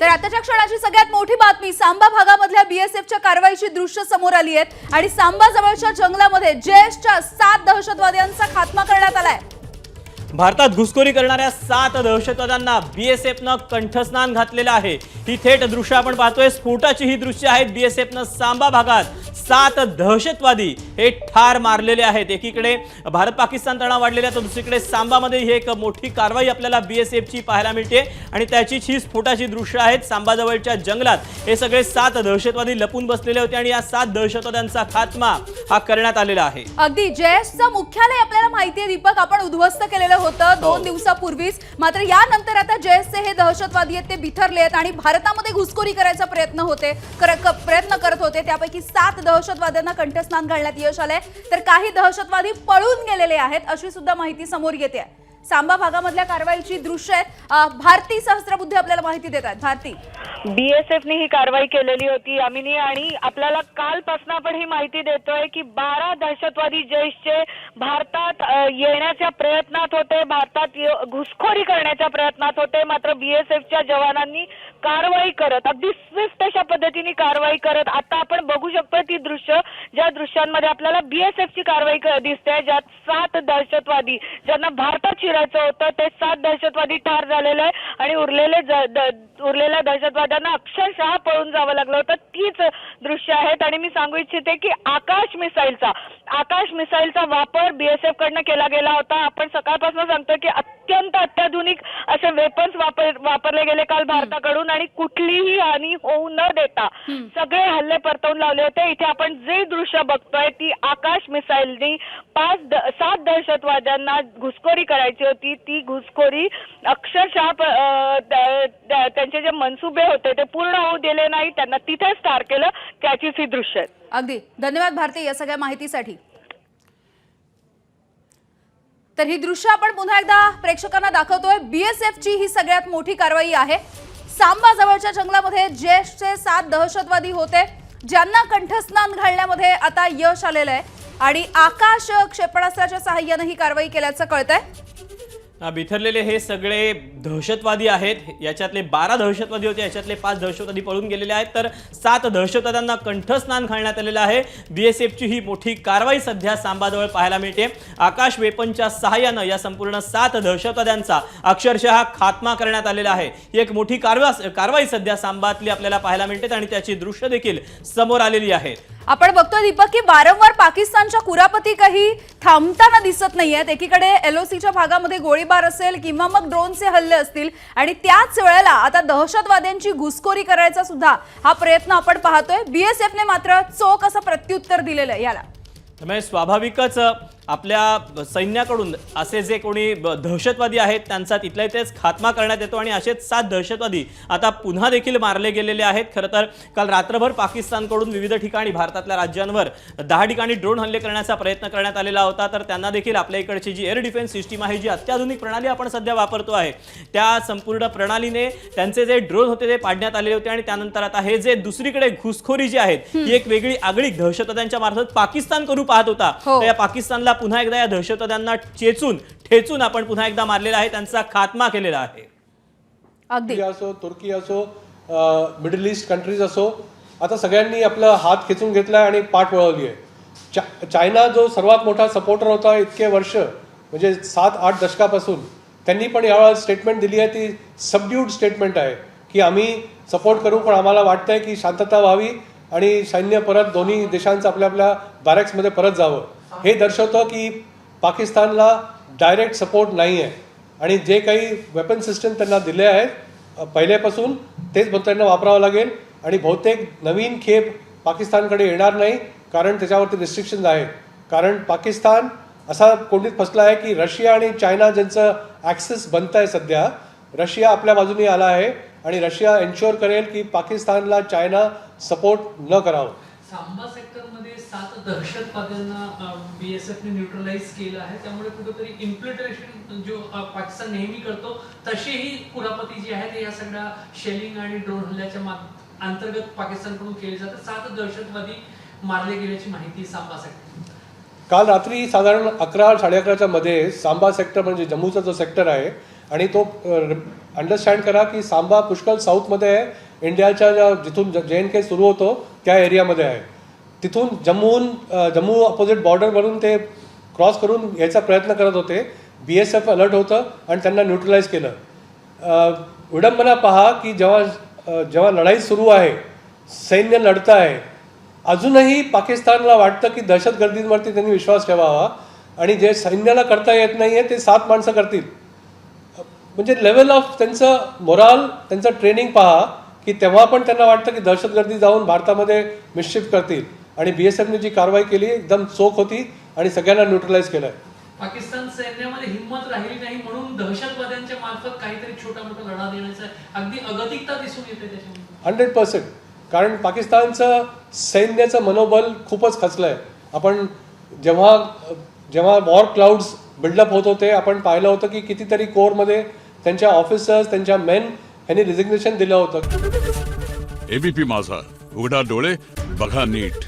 तर आताच्या क्षणाची सगळ्यात मोठी बातमी सांबा भागामधल्या बीएसएफच्या कारवाईची दृश्य समोर आली आहेत. आणि सांबा जवळच्या जंगलामध्ये जैशच्या सात दहशतवाद्यांचा खात्मा करण्यात आलाय. भारतात घुसखोरी करणाऱ्या सात दहशतवाद्यांना बीएसएफनं कंठस्नान घातलेलं आहे. ही थेट दृश्य आपण पाहतोय. स्फोटाची ही दृश्य आहेत बीएसएफनं सांबा भागात. सात दहशतवादी हे ठार मारलेले आहेत. एकीकडे भारत पाकिस्तान तणाव वाढलेला तर दुसरीकडे सांबामध्ये ही एक मोठी कारवाई आपल्याला बीएसएफची पाहायला मिळते. आणि त्याचीच ही स्फोटाची दृश्य आहेत सांबाजवळच्या जंगलात. हे सगळे सात दहशतवादी लपून बसलेले होते आणि या सात दहशतवाद्यांचा खात्मा हा करण्यात आलेला आहे. अगदी जयशचं मुख्यालय आपल्याला माहिती आहे दीपक. आपण उद्ध्वस्त केलेलं होतं दोन दिवसापूर्वीच. मात्र यानंतर आता जयशचे हे दहशतवादी आहेत ते बिथरले आहेत आणि भारतामध्ये घुसखोरी करायचा प्रयत्न होते कर- प्रयत्न करत होते. त्यापैकी सात दहशतवाद्यांना कंठस्नान घालण्यात यश आलंय. तर काही दहशतवादी पळून गेलेले आहेत अशी सुद्धा माहिती समोर येते सांबा भागामधल्या कारवाईची दृश्य आहेत. भारती सहस्त्रबुद्धी आपल्याला माहिती देत आहेत. भारती. बीएसएफने ही कारवाई केलेली होती अमिनी आणि आपल्याला कालपासून आपण ही माहिती देतोय की बारा दहशतवादी जैशचे भारतात येण्याच्या प्रयत्नात होते भारतात घुसखोरी करण्याच्या प्रयत्नात होते मात्र बीएसएफच्या जवानांनी कारवाई करत अगदी स्विफ्ट अशा पद्धतीने कारवाई करत आता आपण बघू शकतोय ती दृश्य ज्या दृश्यांमध्ये आपल्याला बीएसएफची कारवाई दिसते ज्यात सात दहशतवादी ज्यांना भारतात शिरायचं होतं ते सात दहशतवादी ठार झालेले आहे आणि उरलेले उरलेल्या दहशतवाद्यांना अक्षरशः पळून जावं लागलं होतं. तीच दृश्य आहेत आणि मी सांगू इच्छिते की आकाश मिसाईलचा आकाश मिसाईलचा वापर बीएसएफ कडनं केला गेला होता. आपण सकाळपासून सांगतोय की अत्यंत अत्याधुनिक असे वेपन्स वापर वापरले गेले काल भारताकडून आणि कुठलीही हानी होऊ न देता सगळे हल्ले परतवून लावले होते. इथे आपण जे दृश्य बघतोय ती आकाश मिसाईलनी पाच द- सात दहशतवाद्यांना घुसखोरी करायची होती. ती घुसखोरी अक्षरशः त्यांचे जे मनसुबे होते ते पूर्ण होऊ दिले नाही. त्यांना तिथेच ठार केलं. त्याचीच ही दृश्य आहेत अगदी. धन्यवाद भारती या सगळ्या माहितीसाठी. तर ही दृश्य आपण पुन्हा एकदा प्रेक्षकांना दाखवतोय. बीएसएफ ची ही सगळ्यात मोठी कारवाई आहे. सांबा जवळच्या जंगलामध्ये जैशचे सात दहशतवादी होते. ज्यांना कंठस्नान घालण्यामध्ये आता यश आलेलं आहे. आणि आकाश क्षेपणास्त्राच्या सहाय्यानं ही कारवाई केल्याचं कळतंय. बिथरलेले हे सगळे दहशतवादी आहेत. याच्यातले बारा दहशतवादी होते याच्यातले पाच दहशतवादी पळून गेलेले आहेत. तर सात दहशतवाद्यांना कंठस्नान घालण्यात आलेलं आहे. बीएसएफची ही मोठी कारवाई सध्या सांबाजवळ पाहायला मिळते. आकाश वेपनच्या सहाय्यानं या संपूर्ण सात दहशतवाद्यांचा अक्षरशः खात्मा करण्यात आलेला आहे. ही एक मोठी कारवा कारवाई सध्या सांबातली आपल्याला पाहायला मिळते आणि त्याची दृश्य देखील समोर आलेली आहेत आपण बघतोय दीपक की वारंवार पाकिस्तानच्या कुरापती काही थांबताना दिसत नाहीयेत. एकीकडे एलओसीच्या भागामध्ये गोळी गोळीबार असेल किंवा मग ड्रोनचे हल्ले असतील आणि त्याच वेळेला आता दहशतवाद्यांची घुसखोरी करायचा सुद्धा हा प्रयत्न आपण पाहतोय. बीएसएफने मात्र चोख असं प्रत्युत्तर दिलेलं आहे याला. त्यामुळे स्वाभाविकच आपल्या सैन्याकडून असे जे कोणी दहशतवादी आहेत त्यांचा तिथल्या इथेच खात्मा करण्यात येतो आणि असेच सात दहशतवादी आता पुन्हा देखील मारले गेलेले आहेत. खरं तर काल रात्रभर पाकिस्तानकडून विविध ठिकाणी भारतातल्या राज्यांवर दहा ठिकाणी ड्रोन हल्ले करण्याचा प्रयत्न करण्यात आलेला होता. तर त्यांना देखील आपल्या इकडची जी एअर डिफेन्स सिस्टीम आहे जी अत्याधुनिक प्रणाली आपण सध्या वापरतो आहे त्या संपूर्ण प्रणालीने त्यांचे जे ड्रोन होते ते पाडण्यात आलेले होते आणि त्यानंतर आता हे जे दुसरीकडे घुसखोरी जी आहेत ही एक वेगळी आगळीक दहशतवाद्यांच्या मार्फत पाकिस्तान करू पाहत होता. हो. या पाकिस्तानला पुन्हा एकदा या दहशतवाद्यांना चेचून ठेचून आपण पुन्हा एकदा मारलेला आहे त्यांचा खात्मा केलेला आहे. अगदी. असो तुर्की असो मिडल ईस्ट कंट्रीज असो आता सगळ्यांनी आपला हात खेचून घेतला आणि पाठ वळवली आहे चा चायना जो सर्वात मोठा सपोर्टर होता इतके वर्ष म्हणजे सात आठ दशकापासून त्यांनी पण यावेळेला स्टेटमेंट दिली आहे ती सबड्यूड स्टेटमेंट आहे की आम्ही सपोर्ट करू पण आम्हाला वाटतंय की शांतता व्हावी आणि सैन्य परत दोन्ही देशांचं आपल्या आपल्या बॅरेक्समध्ये परत जावं. हे दर्शवतं की पाकिस्तानला डायरेक्ट सपोर्ट नाही आहे आणि जे काही वेपन सिस्टम त्यांना दिले आहेत पहिल्यापासून तेच त्यांना वापरावं लागेल. आणि बहुतेक नवीन खेप पाकिस्तानकडे येणार नाही कारण त्याच्यावरती रिस्ट्रिक्शन्स आहेत. कारण पाकिस्तान असा कोंडीत फसला आहे की रशिया आणि चायना ज्यांचं ॲक्सेस बनत आहे सध्या रशिया आपल्या बाजूने आला आहे आणि रशिया एन्श्युअर करेल की पाकिस्तानला चायना सपोर्ट न करावं. सांबा सेक्टरमध्ये सात दहशतवाद्यांना बीएसएफने न्यूट्रलाइज केलं आहे. त्यामुळे कुठेतरी इम्प्लिटेशन जो पाकिस्तान नेहमी करतो तशीही कुरापती जी आहे ते या सगळ्या शेलिंग आणि ड्रोन हल्ल्याच्या अंतर्गत पाकिस्तानकडून केले जातात. सात दहशतवादी मारले गेल्याची माहिती सांबा सेक्टर काल रात्री साधारण अकरा साडे अकराच्या मध्ये सांबा सेक्टर म्हणजे जम्मूचा जो सेक्टर आहे आणि तो अंडरस्टँड करा की सांबा पुष्कळ साऊथमध्ये आहे. इंडियाच्या ज्या जिथून जे एन के सुरू होतो त्या एरियामध्ये आहे. तिथून जम्मूहून जम्मू अपोजिट बॉर्डरवरून ते क्रॉस करून यायचा प्रयत्न करत होते. बी एस एफ अलर्ट होतं आणि त्यांना न्यूट्रलाइज केलं. विडंबना पहा की जेव्हा जेव्हा लढाई सुरू आहे सैन्य लढतं आहे अजूनही पाकिस्तानला वाटतं की दहशतगर्दींवरती त्यांनी विश्वास ठेवावा आणि जे सैन्याला करता येत नाही आहे ते सात माणसं करतील. म्हणजे लेवल ऑफ त्यांचं मोराल त्यांचं ट्रेनिंग पहा की तेव्हा पण त्यांना वाटतं की दहशतगर्दी जाऊन भारतामध्ये मिश्चिफ करतील. आणि बी एस एफने जी कारवाई केली एकदम चोख होती आणि सगळ्यांना न्यूट्रलाइज केलं पाकिस्तान सैन्यामध्ये हिंमत राहिली नाही म्हणून दहशतवाद्यांच्या मार्फत काहीतरी छोटा मोठा लढा देण्याचा अगदी अगतिकता दिसून येते हंड्रेड पर्सेंट. कारण पाकिस्तानचं सैन्याचं मनोबल खूपच खचलं आहे आपण जेव्हा जेव्हा वॉर क्लाउड्स बिल्डअप होत होते आपण पाहिलं होतं की कितीतरी कोरमध्ये त्यांच्या ऑफिसर्स त्यांच्या मेन यांनी रिझिग्नेशन दिलं होतं. एबीपी माझा. उघडा डोळे बघा नीट.